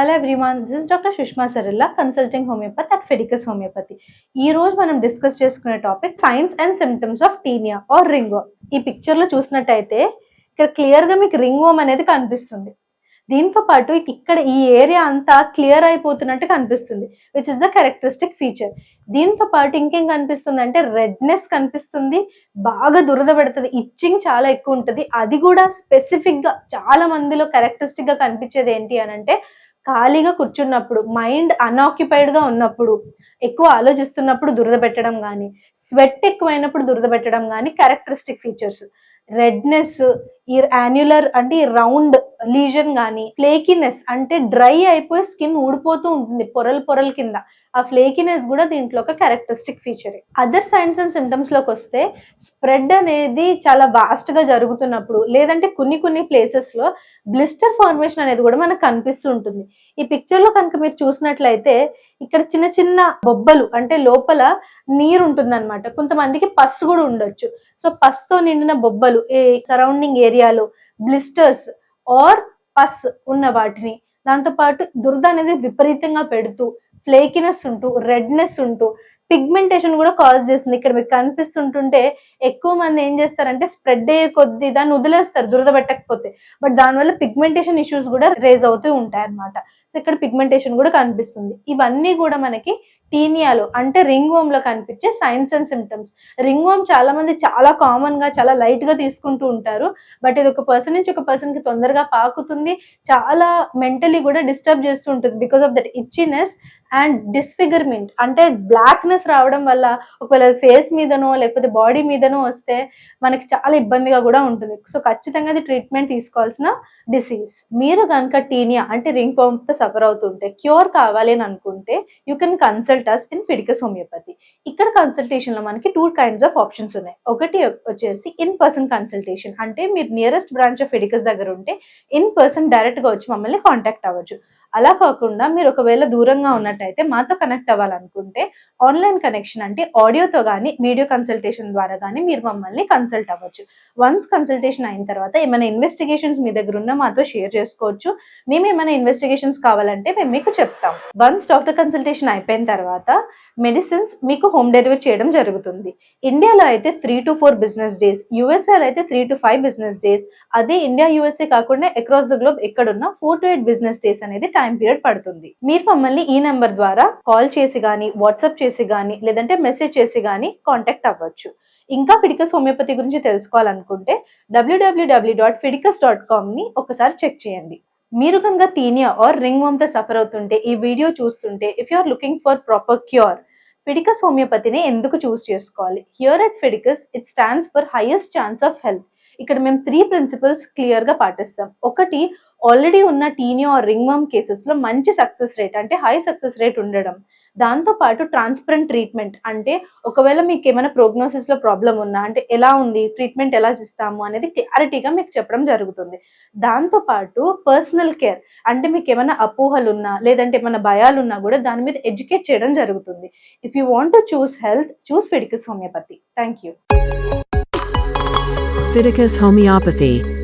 Hello everyone this doctor Sushma Sarilla consulting homeopathy at Fiticus homeopathy ఈ రోజు మనం discuss చేసుకునే topic signs and symptoms of tinea or ringworm ఈ పిక్చర్లో చూసినట్టయితే ఇక్కడ క్లియర్గా మీకు రింగ్ అనేది కనిపిస్తుంది. దీంతో పాటు ఇక్కడ ఈ ఏరియా అంతా క్లియర్ అయిపోతున్నట్టు కనిపిస్తుంది which is the characteristic feature దీంతో పాటు ఇంకేం కనిపిస్తుంది అంటే రెడ్నెస్ కనిపిస్తుంది బాగా దురద పెడుతుంది ఇచ్చింగ్ చాలా ఎక్కువ ఉంటుంది. అది కూడా స్పెసిఫిక్గా చాలా మందిలో క్యారెక్టరిస్టిక్గా కనిపించేది ఏంటి అని అంటే ఖాళీగా కూర్చున్నప్పుడు మైండ్ అన్ఆక్యుపైడ్గా ఉన్నప్పుడు ఎక్కువ ఆలోచిస్తున్నప్పుడు దురద పెట్టడం కానీ స్వెట్ ఎక్కువైనప్పుడు దురద పెట్టడం కానీ క్యారెక్టరిస్టిక్ ఫీచర్స్ రెడ్నెస్ ఈ యాన్యులర్ అంటే ఈ రౌండ్ లీజన్ కానీ ఫ్లేకినెస్ అంటే డ్రై అయిపోయి స్కిన్ ఊడిపోతూ ఉంటుంది పొరలు పొరల కింద. ఆ ఫ్లేకినెస్ కూడా దీంట్లో ఒక characteristic feature other signs and సిమ్టమ్స్లోకి వస్తే స్ప్రెడ్ అనేది చాలా వాస్ట్గా జరుగుతున్నప్పుడు లేదంటే కొన్ని కొన్ని ప్లేసెస్లో బ్లిస్టర్ ఫార్మేషన్ అనేది కూడా మనకు కనిపిస్తూ ఉంటుంది. ఈ పిక్చర్లో కనుక మీరు చూసినట్లయితే ఇక్కడ చిన్న చిన్న బొబ్బలు అంటే లోపల నీరు ఉంటుంది అనమాట కొంతమందికి పస్సు కూడా ఉండొచ్చు. సో పస్సుతో నిండిన బొబ్బలు ఏ సరౌండింగ్ ఏరియాలో బ్లిస్టర్స్ ఆర్ పస్ ఉన్న వాటిని దాంతోపాటు దురద అనేది విపరీతంగా పెడుతూ ఫ్లేకినెస్ ఉంటూ రెడ్నెస్ ఉంటూ పిగ్మెంటేషన్ కూడా కాజ్ చేస్తుంది. ఇక్కడ మీకు కనిపిస్తుంటుంటే ఎక్కువ మంది ఏం చేస్తారంటే స్ప్రెడ్ అయ్యే కొద్ది దాన్ని వదిలేస్తారు దురద పెట్టకపోతే. బట్ దానివల్ల పిగ్మెంటేషన్ ఇష్యూస్ కూడా రేజ్ అవుతూ ఉంటాయి అన్నమాట. ఇక్కడ పిగ్మెంటేషన్ కూడా కనిపిస్తుంది. ఇవన్నీ కూడా మనకి టీనియాలో అంటే రింగ్ వోమ్లో కనిపించే signs and symptoms ringworm చాలా మంది చాలా కామన్గా చాలా లైట్గా తీసుకుంటూ ఉంటారు. బట్ ఇది ఒక పర్సన్ నుంచి ఒక పర్సన్కి తొందరగా పాకుతుంది. చాలా మెంటలీ కూడా డిస్టర్బ్ చేస్తూ ఉంటుంది. Because of that itchiness and disfigurement అంటే బ్లాక్నెస్ రావడం వల్ల ఒకవేళ ఫేస్ మీదనో లేకపోతే బాడీ మీదనో వస్తే మనకి చాలా ఇబ్బందిగా కూడా ఉంటుంది. సో ఖచ్చితంగా అది ట్రీట్మెంట్ తీసుకోవాల్సిన డిసీజ్. మీరు కనుక టీనియా అంటే రింగ్తో సఫర్ అవుతుంటే క్యూర్ కావాలి అని అనుకుంటే you can consult us in Fiticus homeopathy. ఇక్కడ కన్సల్టేషన్లో మనకి టూ కైండ్స్ ఆఫ్ ఆప్షన్స్ ఉన్నాయి. ఒకటి వచ్చేసి ఇన్ పర్సన్ కన్సల్టేషన్ అంటే మీరు నియరెస్ట్ బ్రాంచ్ ఆఫ్ ఫిడికస్ దగ్గర ఉంటే ఇన్ పర్సన్ డైరెక్ట్గా వచ్చి మమ్మల్ని కాంటాక్ట్ అవ్వచ్చు. అలా కాకుండా మీరు ఒకవేళ దూరంగా ఉన్నట్టయితే మాతో కనెక్ట్ అవ్వాలనుకుంటే ఆన్లైన్ కనెక్షన్ అంటే ఆడియోతో కానీ వీడియో కన్సల్టేషన్ ద్వారా కానీ మీరు మమ్మల్ని కన్సల్ట్ అవ్వచ్చు. వన్స్ కన్సల్టేషన్ అయిన తర్వాత ఏమైనా ఇన్వెస్టిగేషన్స్ మీ దగ్గర ఉన్న మాతో షేర్ చేసుకోవచ్చు. మేము ఏమైనా ఇన్వెస్టిగేషన్స్ కావాలంటే మేము మీకు చెప్తాం. వన్స్ డాక్టర్ కన్సల్టేషన్ అయిపోయిన తర్వాత మెడిసిన్స్ మీకు హోమ్ డెలివరీ చేయడం జరుగుతుంది. ఇండియాలో అయితే three to four business days యూఎస్ఏలో అయితే three to five business days అదే ఇండియా యూఎస్ఏ కాకుండా అక్రాస్ ద గ్లోబ్ ఎక్కడున్న four to eight business days అనేది టైం పీరియడ్ పడుతుంది. మీరు మమ్మల్ని ఈ నెంబర్ ద్వారా కాల్ చేసి కానీ వాట్సాప్ చేసి కానీ లేదంటే మెసేజ్ చేసి కానీ కాంటాక్ట్ అవ్వచ్చు. ఇంకా ఫిడికస్ హోమియోపతి గురించి తెలుసుకోవాలనుకుంటే డబ్ల్యూడబ్ల్యూడబ్ల్యూ డాట్ ఫిడికస్ డాట్ కామ్ని ఒకసారి చెక్ చేయండి. మీరు కనుక టీనియా ఆర్ రింగ్తో సఫర్ అవుతుంటే ఈ వీడియో చూస్తుంటే if you are looking for proper cure Fiticus హోమియోపతిని ఎందుకు చూస్ చేసుకోవాలి? Here at Fiticus it stands for highest chance of health ఇక్కడ మేము త్రీ ప్రిన్సిపల్స్ క్లియర్గా పాటిస్తాం. ఒకటి ఆల్రెడీ ఉన్న టీనియో ఆర్ రింగ్ వమ్ కేసెస్లో మంచి సక్సెస్ రేట్ అంటే హై సక్సెస్ రేట్ ఉండడం. దాంతో పాటు ట్రాన్స్పరెంట్ ట్రీట్మెంట్ అంటే ఒకవేళ మీకు ఏమైనా ప్రోగ్నోసిస్లో ప్రాబ్లం ఉన్నా అంటే ఎలా ఉంది ట్రీట్మెంట్ ఎలా చేస్తాము అనేది క్లారిటీగా మీకు చెప్పడం జరుగుతుంది. దాంతో పాటు పర్సనల్ కేర్ అంటే మీకు ఏమైనా అపోహలు ఉన్నా లేదంటే ఏమైనా భయాలు ఉన్నా కూడా దాని మీద ఎడ్యుకేట్ చేయడం జరుగుతుంది. If you want to choose health choose Fiticus homeopathy thank you Fiticus Homeopathy